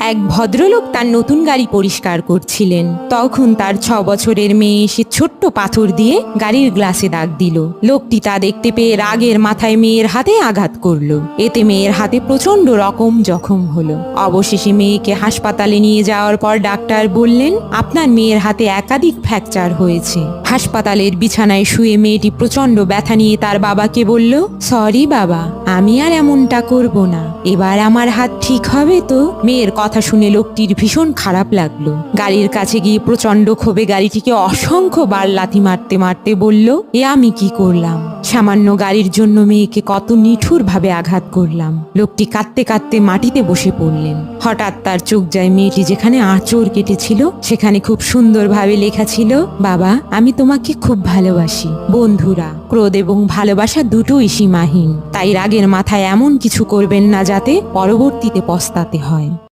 এক ভদ্রলোক তার নতুন গাড়ি পরিষ্কার করছিলেন। তখন তার ছ বছরের মেয়ে এসে ছোট্ট পাথর দিয়ে গাড়ির গ্লাসে দাগ দিল। লোকটি তা দেখতে পেয়ে রাগের মাথায় মেয়ের হাতে আঘাত করল। এতে মেয়ের হাতে প্রচণ্ড রকম জখম হলো। অবশেষে মেয়েকে হাসপাতালে নিয়ে যাওয়ার পর ডাক্তার বললেন, আপনার মেয়ের হাতে একাধিক ফ্র্যাকচার হয়েছে। হাসপাতালের বিছানায় শুয়ে মেয়েটি প্রচণ্ড ব্যথা নিয়ে তার বাবাকে বলল, সরি বাবা। আমি আর এমনটা করব না। এবার আমার হাত ঠিক হবে তো? মেয়ের কথা শুনে লোকটির ভীষণ খারাপ লাগল। গাড়ির কাছে গিয়ে প্রচণ্ড ক্ষোভে গাড়িটিকে অসংখ্য বার লাথি মারতে মারতে বলল, এ আমি কি করলাম? সামান্য গাড়ির জন্য মেয়েকে কত নিঠুর ভাবে আঘাত করলাম। লোকটি কাঁদতে কাঁদতে মাটিতে বসে পড়লেন। হঠাৎ তার চোখ যায় মেয়েটি যেখানে আঁচড় কেটেছিল, সেখানে খুব সুন্দরভাবে লেখা ছিল, বাবা, আমি তোমাকে খুব ভালোবাসি। বন্ধুরা, ক্রোধ এবং ভালোবাসা দুটোই সীমাহীন। তাই রাগের মাথায় এমন কিছু করবেন না যাতে পরবর্তীতে পস্তাতে হয়।